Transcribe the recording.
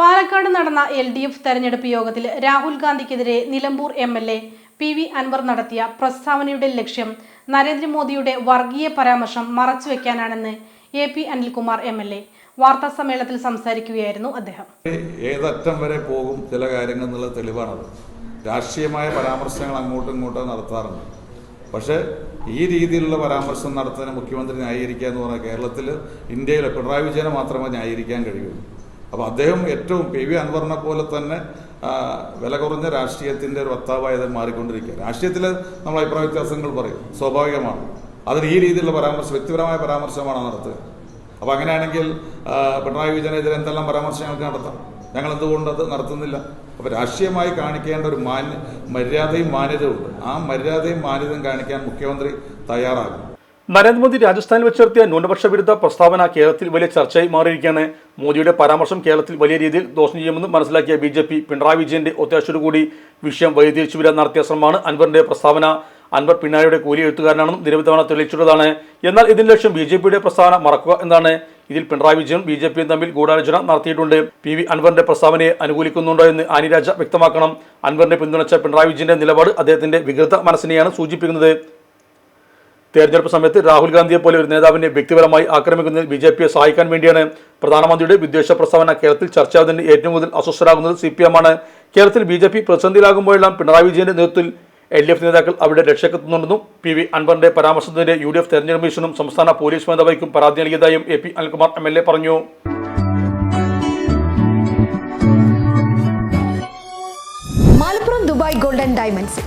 പാലക്കാട് നടന്ന L D F തെരഞ്ഞെടുപ്പ് യോഗത്തിൽ Rahul ഗാന്ധിക്കെതിരെ Nilambur M L A P V Anvar നടത്തിയ പ്രസ്താവനയുടെ ലക്ഷ്യം നരേന്ദ്രമോദിയുടെ വർഗീയ പരാമർശം മറച്ചുവെക്കാനാണെന്ന് A P Anilkumar M L A വാർത്താ സമ്മേളനത്തിൽ സംസാരിക്കുകയായിരുന്നു അദ്ദേഹം. ഏതറ്റം വരെ പോകും ചില കാര്യങ്ങൾ എന്നുള്ള തെളിവാണത്. രാഷ്ട്രീയമായ പരാമർശങ്ങൾ അങ്ങോട്ടും ഇങ്ങോട്ടും നടത്താറുണ്ട്. പക്ഷേ ഈ രീതിയിലുള്ള പരാമർശം നടത്തുന്ന മുഖ്യമന്ത്രി ന്യായീകരിക്കുക എന്ന് പറഞ്ഞാൽ കേരളത്തിൽ ഇന്ത്യയിലെ പിണറായി വിജയനെ മാത്രമേ ന്യായീകരിക്കാൻ കഴിയുള്ളൂ. അപ്പോൾ അദ്ദേഹം ഏറ്റവും പി വി അൻവറിനെ പോലെ തന്നെ വില കുറഞ്ഞ രാഷ്ട്രീയത്തിന്റെ ഒരു വക്താവായത് മാറിക്കൊണ്ടിരിക്കുക. രാഷ്ട്രീയത്തിൽ നമ്മൾ അഭിപ്രായ വ്യത്യാസങ്ങൾ പറയും. സ്വാഭാവികമാണ്. അതിന് ഈ രീതിയിലുള്ള പരാമർശം വ്യക്തിപരമായ പരാമർശമാണ് നടത്തുക. അപ്പോൾ അങ്ങനെയാണെങ്കിൽ പിണറായി വിജയനെതിരെ എന്തെല്ലാം പരാമർശം ഞങ്ങൾക്ക് നടത്താം? ഞങ്ങൾ എന്തുകൊണ്ട് അത് നടത്തുന്നില്ല? അപ്പോൾ രാഷ്ട്രീയമായി കാണിക്കേണ്ട ഒരു മാന്യ മര്യാദയും മാന്യതയും ഉണ്ട് ആ മര്യാദയും മാന്യതയും കാണിക്കാൻ മുഖ്യമന്ത്രി തയ്യാറാകും. നരേന്ദ്രമോദി രാജസ്ഥാനിൽ വെച്ച് നിർത്തിയ ന്യൂനപക്ഷ വിരുദ്ധ പ്രസ്താവന കേരളത്തിൽ വലിയ ചർച്ചയായി മാറിയിരിക്കുകയാണ്. മോദിയുടെ പരാമർശം കേരളത്തിൽ വലിയ രീതിയിൽ ദോഷം ചെയ്യുമെന്ന് മനസ്സിലാക്കിയ ബി ജെ പി പിണറായി വിജയന്റെ ഒത്താശയോടുകൂടി വിഷയം വഴിതിരിച്ചു വരാൻ നടത്തിയ ശ്രമമാണ് അൻവറിന്റെ പ്രസ്താവന. അൻവർ പിണറായിയുടെ കൂലി എഴുത്തുകാരനാണെന്നും നിരവധി തവണ തെളിയിച്ചിട്ടുള്ളതാണ്. എന്നാൽ ഇതിന് ലക്ഷ്യം ബി ജെ പിയുടെ പ്രസ്താവന മറക്കുക എന്നാണ്. ഇതിൽ പിണറായി വിജയനും ബി ജെ പിയും തമ്മിൽ ഗൂഢാലോചന നടത്തിയിട്ടുണ്ട്. പി വി അൻവറിന്റെ പ്രസ്താവനയെ അനുകൂലിക്കുന്നുണ്ടോ എന്ന് ആനിരാജ വ്യക്തമാക്കണം. അൻവറിനെ പിന്തുണച്ച പിണറായി വിജയന്റെ നിലപാട് അദ്ദേഹത്തിന്റെ വികൃത മനസ്സിനെയാണ് സൂചിപ്പിക്കുന്നത്. തെരഞ്ഞെടുപ്പ് സമയത്ത് രാഹുൽ ഗാന്ധിയെ പോലെ ഒരു നേതാവിനെ വ്യക്തിപരമായി ആക്രമിക്കുന്നതിൽ ബി ജെ പിയെ സഹായിക്കാൻ വേണ്ടിയാണ് പ്രധാനമന്ത്രിയുടെ വിദ്വേഷ പ്രസ്താവന കേരളത്തിൽ ചർച്ചയാകുന്നതിന് ഏറ്റവും കൂടുതൽ അസ്വസ്ഥരാകുന്നത് സി പി എം ആണ് കേരളത്തിൽ ബി ജെ പി പ്രതിസന്ധിയിലാകുമ്പോഴെല്ലാം പിണറായി വിജയന്റെ നേതൃത്വത്തിൽ എൽ ഡി എഫ് നേതാക്കൾ അവിടെ രക്ഷക്കെത്തുന്നുണ്ടെന്നും പി വി അൻവറിന്റെ പരാമർശത്തിനെതിരെ യു ഡി എഫ് തെരഞ്ഞെടുപ്പ് കമ്മീഷനും സംസ്ഥാന പോലീസ് മേധാവിക്കും പരാതി നൽകിയതായും A P Anilkumar M L A പറഞ്ഞു. മലപ്പുറം ദുബായ് ഗോൾഡൻ ഡയമണ്ട്സിൽ